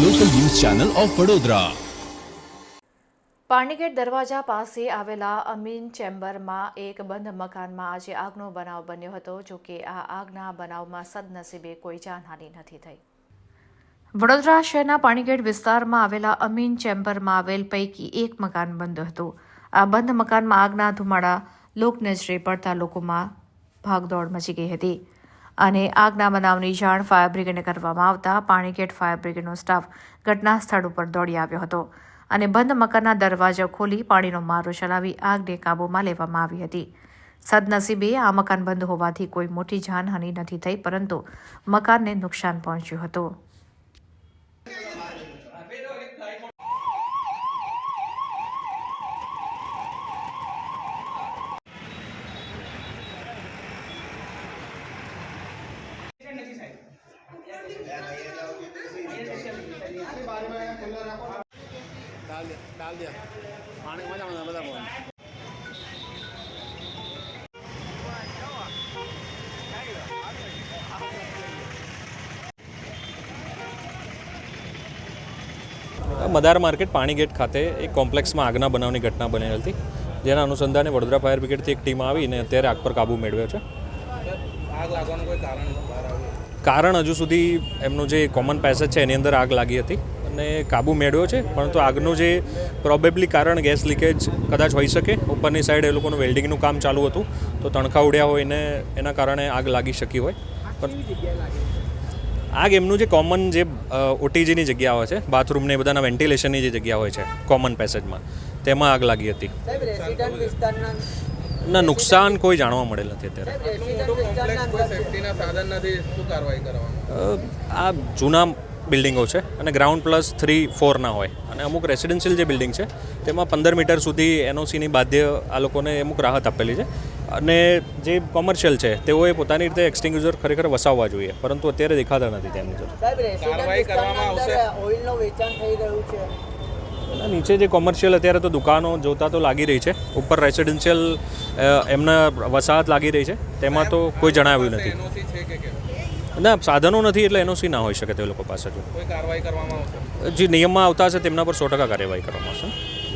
Channel of Vadodara. Panigate દરવાજા પાસે આવેલા અમીન ચેમ્બરમાં એક બંધ મકાનમાં આજે આગનો બનાવ બન્યો હતો, જો કે આ આગના બનાવમાં સદનસીબે કોઈ જાનહાનિ નથી થઈ. વડોદરા શહેરના પાણીગેટ વિસ્તારમાં આવેલા અમીન ચેમ્બરમાં આવેલ પૈકી એક મકાન બંધ હતું. આ બંધ મકાનમાં આગના ધુમાડા લોકનજરે પડતા લોકોમાં ભાગદોડ મચી ગઈ હતી. અને આગના બનાવની જાણ ફાયર બ્રિગેડને કરવામાં આવતા પાણીગેટ ફાયર બ્રિગેડનો સ્ટાફ ઘટના સ્થળ ઉપર દોડી આવ્યો હતો અને બંધ મકાનના દરવાજા ખોલી પાણીનો મારો ચલાવી આગને કાબૂમાં લેવામાં આવી હતી. સદનસીબે આ મકાન બંધ હોવાથી કોઈ મોટી જાનહાનિ નથી થઈ, પરંતુ મકાનને નુકસાન પહોંચ્યું હતું. डाल दिया डाल दिया पानी मजा मजा मजा बोल મદાર માર્કેટ પાણીગેટ ખાતે એક કોમ્પ્લેક્સમાં આગના બનાવની ઘટના બનેલ હતી જેના અનુસંધાને વડોદરા ફાયર બ્રિગેડથી એક ટીમ આવીને અત્યારે આગ પર કાબૂ મેળવ્યો છે આગ લાગવાનું કોઈ કારણ બહાર આવ્યું કારણ હજુ સુધી એમનું જે કોમન પેસેજ છે, એની અંદર આગ લાગી હતી અને કાબુ મેળવ્યો છે. પરંતુ આગનું જે પ્રોબેબલી કારણ ગેસ લીકેજ કદાચ હોઈ શકે, ઉપરની સાઈડ એ લોકોનું વેલ્ડિંગનું કામ ચાલુ હતું, તો તણખા ઉડ્યા હોય ને એના કારણે આગ લાગી શકી હોય. પણ આગ એમનું જે કોમન જે ઓટીજીની જગ્યા હોય છે બાથરૂમને એ બધાના વેન્ટિલેશનની જે જગ્યા હોય છે કોમન પેસેજમાં તેમાં આગ લાગી હતી. ના, નુકસાન કોઈ જાણવા મળેલ નથી અત્યારે. આ જૂના બિલ્ડિંગો છે અને ગ્રાઉન્ડ પ્લસ થ્રી ફોરના હોય. અને અમુક રેસિડેન્શિયલ જે બિલ્ડિંગ છે, તેમાં પંદર મીટર સુધી એનઓસીની બાધ્ય આ લોકોને અમુક રાહત આપેલી છે. અને જે કોમર્શિયલ છે, તેઓએ પોતાની રીતે એક્સટિંગ્યુઝર ખરેખર વસાવવા જોઈએ, પરંતુ અત્યારે દેખાતા નથી તેમની જોડે. નીચે જે કોમર્શિયલ અત્યારે તો દુકાનો જોતા તો લાગી રહી છે. ઉપર રેસિડેન્શિયલ એમના વસાહત લાગી રહી છે. તેમાં તો કોઈ જણાવ્યું નથી. ના સાધનો નથી એટલે એનઓસી ના હોઈ શકે તે લોકો પાસે જે નિયમમાં આવતા હશે તેમના પર સો ટકા કાર્યવાહી કરવામાં આવશે.